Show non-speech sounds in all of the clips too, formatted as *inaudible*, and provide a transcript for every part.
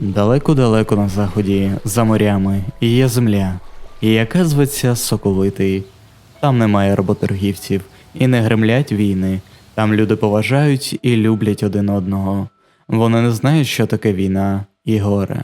Далеко-далеко на заході, за морями, є земля, і яка зветься Соковитий. Там немає работоргівців і не гремлять війни. Там люди поважають і люблять один одного. Вони не знають, що таке війна і горе.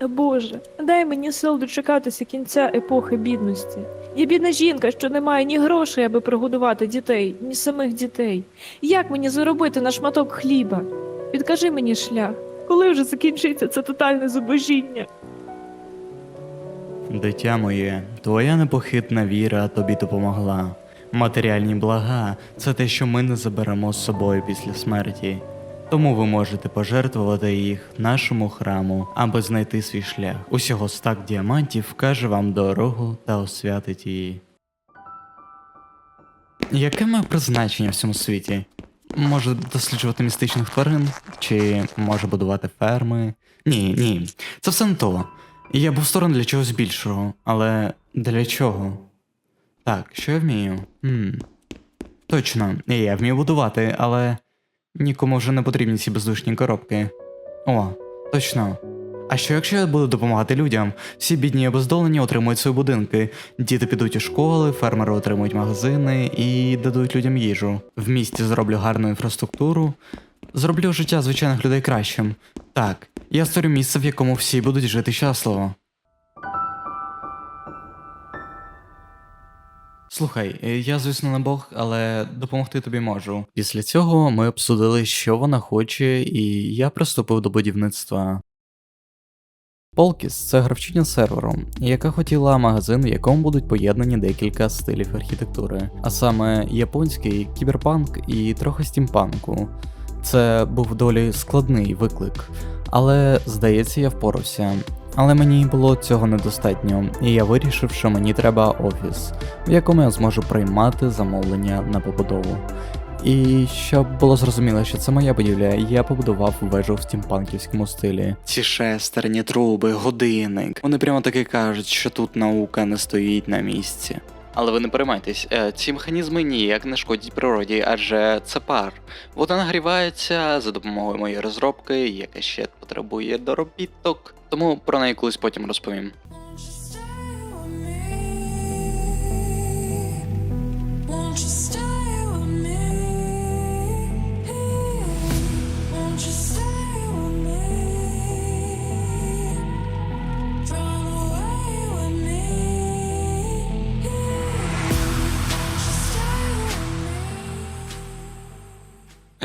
Боже, дай мені сил дочекатися кінця епохи бідності. Я бідна жінка, що не має ні грошей, аби прогодувати дітей, ні самих дітей. Як мені заробити на шматок хліба? Підкажи мені шлях, коли вже закінчиться це тотальне зубожіння? Дитя моє, твоя непохитна віра тобі допомогла. Матеріальні блага це те, що ми не заберемо з собою після смерті. Тому ви можете пожертвувати їх нашому храму, аби знайти свій шлях. Усього стак діамантів вкаже вам дорогу та освятить її. Яке моє призначення в цьому світі? Може досліджувати містичних тварин? Чи може будувати ферми? Ні, ні, це все не то. Я був створений для чогось більшого, але для чого? Так, що я вмію? Хм. Точно, я вмію будувати, але нікому вже не потрібні ці бездушні коробки. О, точно. А що якщо я буду допомагати людям? Всі бідні і обездолені отримують свої будинки, діти підуть у школи, фермери отримують магазини і дадуть людям їжу. В місті зроблю гарну інфраструктуру, зроблю життя звичайних людей кращим. Так, я створю місце, в якому всі будуть жити щасливо. Слухай, е, я, звісно, не Бог, але допомогти тобі можу. Після цього ми обсудили, що вона хоче, і я приступив до будівництва. Полкіс це гравчиня серверу, яка хотіла магазин, в якому будуть поєднані декілька стилів архітектури, а саме японський, кіберпанк і трохи стімпанку. Це був доволі складний виклик, але здається, я впорався. Але мені було цього недостатньо, і я вирішив, що мені треба офіс, в якому я зможу приймати замовлення на побудову. І щоб було зрозуміло, що це моя будівля, я побудував вежу в стімпанківському стилі. Ці шестерні, труби, годинник. Вони прямо таки кажуть, що тут наука не стоїть на місці. Але ви не переймайтесь, е, ці механізми ніяк не шкодять природі, адже це пар. Вода нагрівається за допомогою моєї розробки, яка ще потребує доробіток, тому про неї колись потім розповім.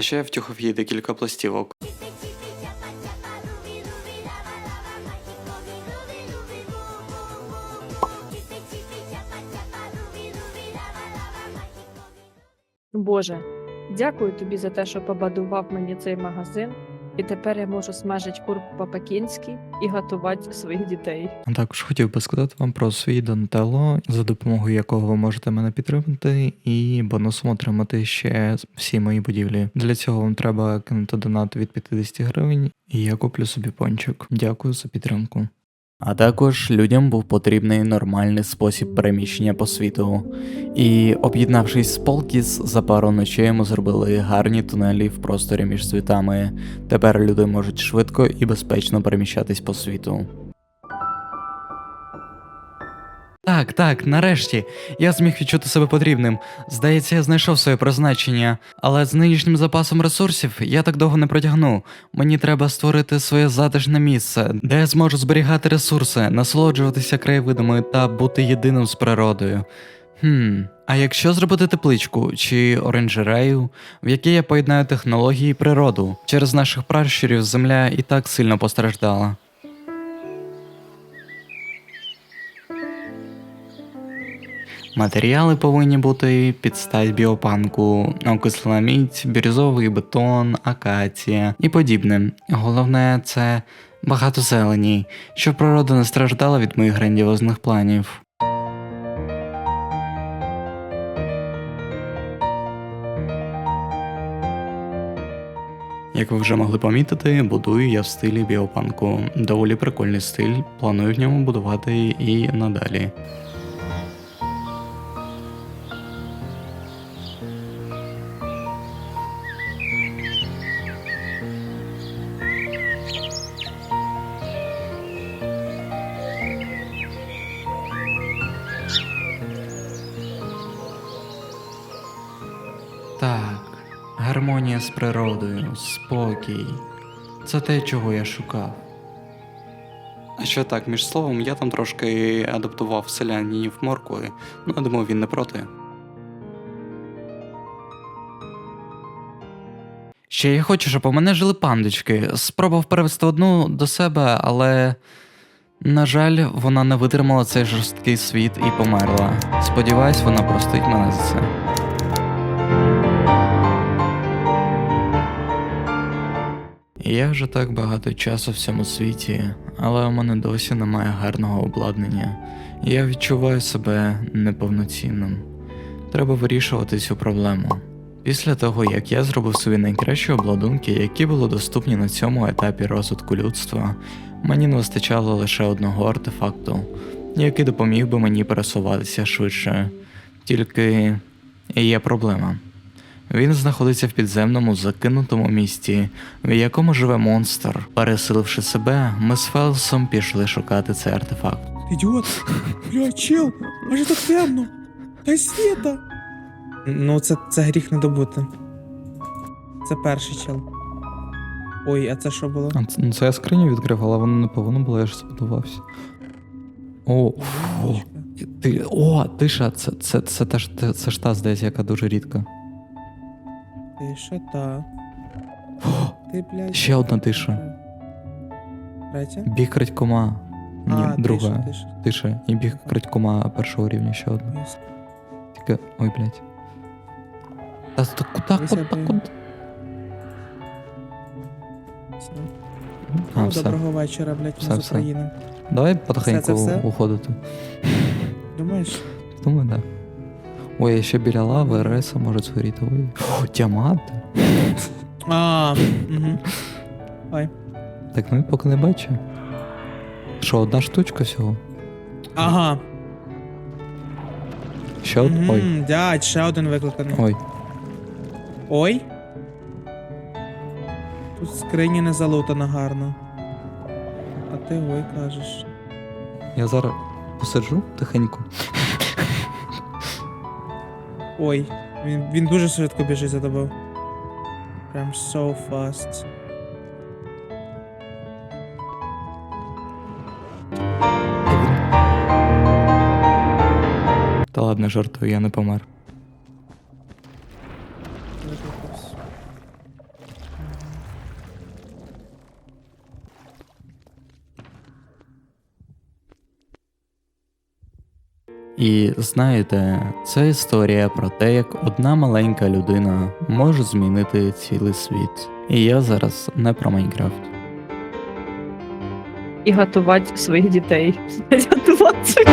Ще я втюхав їй декілька пластівок. Боже, дякую тобі за те, що побадував мені цей магазин, і тепер я можу смажити курку по-пекінськи і готувати своїх дітей. Також хотів би сказати вам про свій донтело, за допомогою якого ви можете мене підтримати, і бонусом отримати ще всі мої будівлі. Для цього вам треба кинути донат від 50 гривень, і я куплю собі пончик. Дякую за підтримку. А також людям був потрібний нормальний спосіб переміщення по світу. І об'єднавшись з Полкіс, за пару ночей ми зробили гарні тунелі в просторі між світами. Тепер люди можуть швидко і безпечно переміщатись по світу. Так, так, нарешті. Я зміг відчути себе потрібним. Здається, я знайшов своє призначення, але з нинішнім запасом ресурсів я так довго не протягну. Мені треба створити своє затишне місце, де я зможу зберігати ресурси, насолоджуватися краєвидами та бути єдиним з природою. Хм, а якщо зробити тепличку чи оранжерею, в якій я поєднаю технології і природу, через наших пращурів земля і так сильно постраждала. Матеріали повинні бути під стать біопанку, окислена мідь, бірюзовий бетон, акація і подібне. Головне це багато зелені, щоб природа не страждала від моїх грандіозних планів. Як ви вже могли помітити, будую я в стилі біопанку. Доволі прикольний стиль, планую в ньому будувати і надалі. Так, гармонія з природою, спокій. Це те, чого я шукав. А що так, між словом, я там трошки адаптував селянінів моркви, ну я думаю, він не проти. Ще я хочу, щоб у мене жили пандочки. Спробував перевести одну до себе, але. На жаль, вона не витримала цей жорсткий світ і померла. Сподіваюсь, вона простить мене за це. Я вже так багато часу в цьому світі, але у мене досі немає гарного обладнання. Я відчуваю себе неповноцінним. Треба вирішувати цю проблему. Після того, як я зробив собі найкращі обладунки, які були доступні на цьому етапі розвитку людства, мені не вистачало лише одного артефакту, який допоміг би мені пересуватися швидше. Тільки є проблема. Він знаходиться в підземному закинутому місті, в якому живе монстр. Пересиливши себе, ми з Фелсом пішли шукати цей артефакт. Ідіот! Бля, чел! Аж так темно! Дай світа! Ну, це, це гріх не добути. Це перший чел. Ой, а це що було? А це, ну, це я скриню відкрив, але воно не повинно було, я ж збудувався. О, о, ти, о, тиша, це, це, це, це, ж- це, це ж та, здається, яка дуже рідка. Тиша, та. Ти, блядь. ще одна тиша. Третя? Біг крадькома. Ні, а, друга. Тиша, тиша. Тиша. І біг крадькома першого рівня ще одна. Ясно. Тільки. Ой, блядь. Та то куди, Дивися, куди, блін. Все. А, Ну, все. Доброго вечора, блядь, ми Все, з все. України. Давай потихеньку Все, уходити. Думаєш? Думаю, так. Ой, ще біля лави Реса може згоріти. Ой. Фу, діаманти. А, угу. Ой. Так ну і поки не бачу. Що, одна штучка всього? Ага. Ще од... Ой. Дядь, ще один викликаний. Ой. Ой. Тут скрині не залутано гарно. А ти ой кажеш. Я зараз посиджу тихенько. Ой, він, він дуже швидко біжить за тобою. Прям so fast. Та ладно, жартую, я не помер. І знаєте, це історія про те, як одна маленька людина може змінити цілий світ. І я зараз не про Майнкрафт. І готувати своїх дітей. *laughs* Готувати.